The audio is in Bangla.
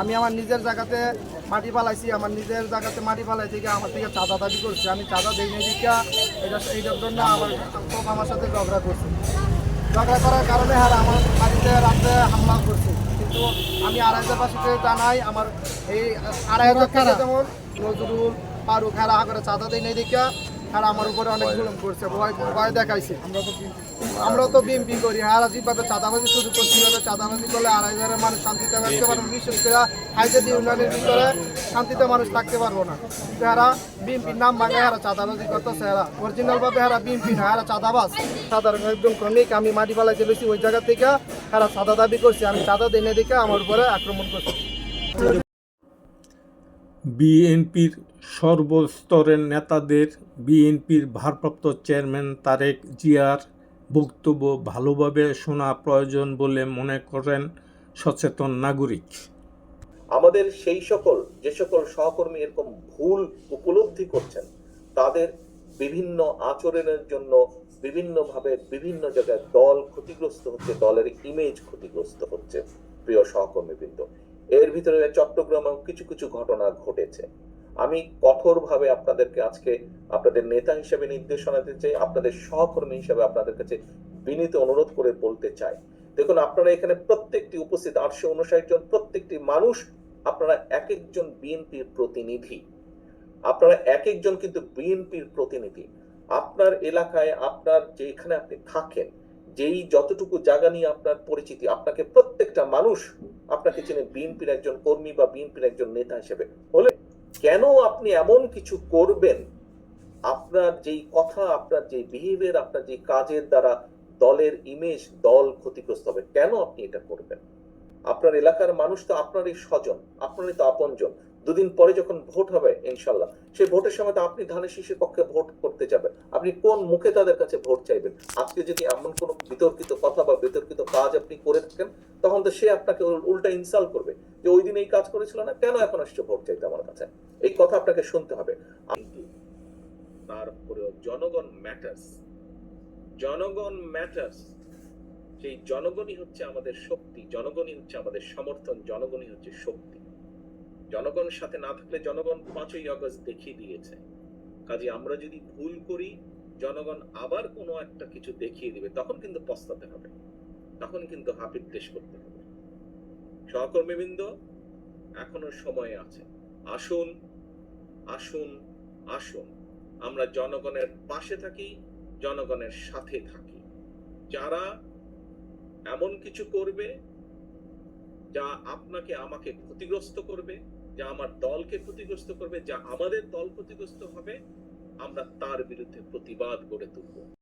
আমি আমার নিজের জায়গাতে মাটি পালাইছি আমার নিজের জায়গাতে মাটি পালাই থেকে আমার থেকে চাঁদা দাবি করছি। আমি চাঁদা দিই নাই দিকা এটা এইটার জন্য আমার সব আমার সাথে ঝগড়া করছে। ঝগড়া করার কারণে হ্যাঁ আমার বাড়িতে রাতে হামলা করছে। কিন্তু আমি আড়াই হাজার পাশে জানাই আমার এই আড়াই হাজার টাকা যেমন নজরুল ফারুক হারা করে চাঁদা দেয় নাই দেখা আর আমার উপরে অনেক জুলুম করছে ভয় ভয় দেখাইছে। আমরা তো বিএমপি করি আর যেভাবে চাঁদাবাজি শুরু করছি এভাবে চাঁদাবাজি করলে আড়াই হাজারের মানুষ শান্তিতে থাকতে পারব। বিশেষ করে হাইজেড ইউনিয়নের ভিতরে শান্তিতে মানুষ থাকতে পারব না। তো এরা বিএমপির নাম ভাঙে এরা চাঁদাবাজি করতেছে এরা অরিজিনাল ভাবে এরা বিএমপি না এরা চাঁদাবাজ। সাধারণ একজন ক্রমিক আমি মাটি পালাইতে বেশি ওই জায়গা থেকে এরা চাঁদা দাবি করছি আমি চাঁদা দিনে দেখে আমার উপরে আক্রমণ করছি। বিএনপির সর্বস্তরের নেতাদের বিএনপির ভারপ্রাপ্ত চেয়ারম্যান তারেক জিয়ার বক্তব্য ভালোভাবে শোনা প্রয়োজন বলে মনে করেন সচেতন নাগরিক। আমাদের সেই সকল, যে সকল সহকর্মী এরকম ভুল উপলব্ধি করছেন, তাদের বিভিন্ন আচরণের জন্য বিভিন্নভাবে বিভিন্ন জায়গায় দল ক্ষতিগ্রস্ত হচ্ছে, দলের ইমেজ ক্ষতিগ্রস্ত হচ্ছে, প্রিয় সহকর্মীবৃন্দ। এর ভিতরে চট্টগ্রামেও কিছু কিছু ঘটনা ঘটেছে। আমি কঠোরভাবে আপনাদেরকে আজকে আপনাদের নেতা হিসেবে নির্দেশনা দিতে চাই, আপনাদের সহকর্মী হিসেবে আপনাদের কাছে বিনীত অনুরোধ করে বলতে চাই। দেখুন, আপনারা এখানে প্রত্যেকটি উপস্থিত আটশো উনষাট জন, প্রত্যেকটি মানুষ আপনারা এক একজন বিএনপির প্রতিনিধি। আপনারা এক একজন কিন্তু বিএনপির প্রতিনিধি। আপনার এলাকায় আপনার যেখানে আপনি থাকেন, যেই যতটুকু জায়গা নিয়ে আপনার পরিচিতি, আপনাকে প্রত্যেকটা মানুষ আপনাকে চেনে বিএনপির একজন কর্মী বা বিএনপির একজন নেতা হিসেবে। হলে কেন আপনি এমন কিছু করবেন? আপনার যেই কথা, আপনার যে বিহেভিয়ার আপনার যে কাজের দ্বারা দলের ইমেজ দল ক্ষতিগ্রস্ত হবে, কেন আপনি এটা করবেন? আপনার এলাকার মানুষ তো আপনারই স্বজন, আপনারই তো আপনজন। দুদিন পরে যখন ভোট হবে, ইনশাল্লাহ, সেই ভোটের সময় তো আপনি ধানের শীষের পক্ষে ভোট করতে যাবেন। আপনি কোন মুখে তাদের কাছে ভোট চাইবেন? আজকে যদি এমন কোনো বিতর্কিত কথা বা বিতর্কিত কাজ আপনি করে থাকেন, তখন তো সে আপনাকে উল্টা ইনসাল্ট করবে যে, ওই দিন এই কাজ করেছিল না, কেন এখন আসছে ভোট চাইতে আমার কাছে? এই কথা আপনাকে শুনতে হবে। তারপরেও জনগণ ম্যাটার্স জনগণ ম্যাটার্স সেই জনগণই হচ্ছে আমাদের শক্তি, জনগণই হচ্ছে আমাদের সমর্থন, জনগণই হচ্ছে শক্তি। জনগণের সাথে না থাকলে জনগণ পাঁচই আগস্ট দেখিয়ে দিয়েছে। কাজে আমরা যদি ভুল করি, জনগণ আবার কোনো একটা কিছু দেখিয়ে দিবে, তখন কিন্তু পস্তাতে হবে। তখন কিন্তু হাপির দেশ করতে হবে। সহকর্মীবৃন্দ, এখনও সময় আছে। আসুন আসুন আসুন। আমরা জনগণের পাশে থাকি, জনগণের সাথে থাকি। যারা এমন কিছু করবে, যা আপনাকে, আমাকে ক্ষতিগ্রস্ত করবে যা আমার দলকে ক্ষতিগ্রস্ত করবে, যা আমাদের দল ক্ষতিগ্রস্ত হবে, আমরা তার বিরুদ্ধে প্রতিবাদ গড়ে তুলব।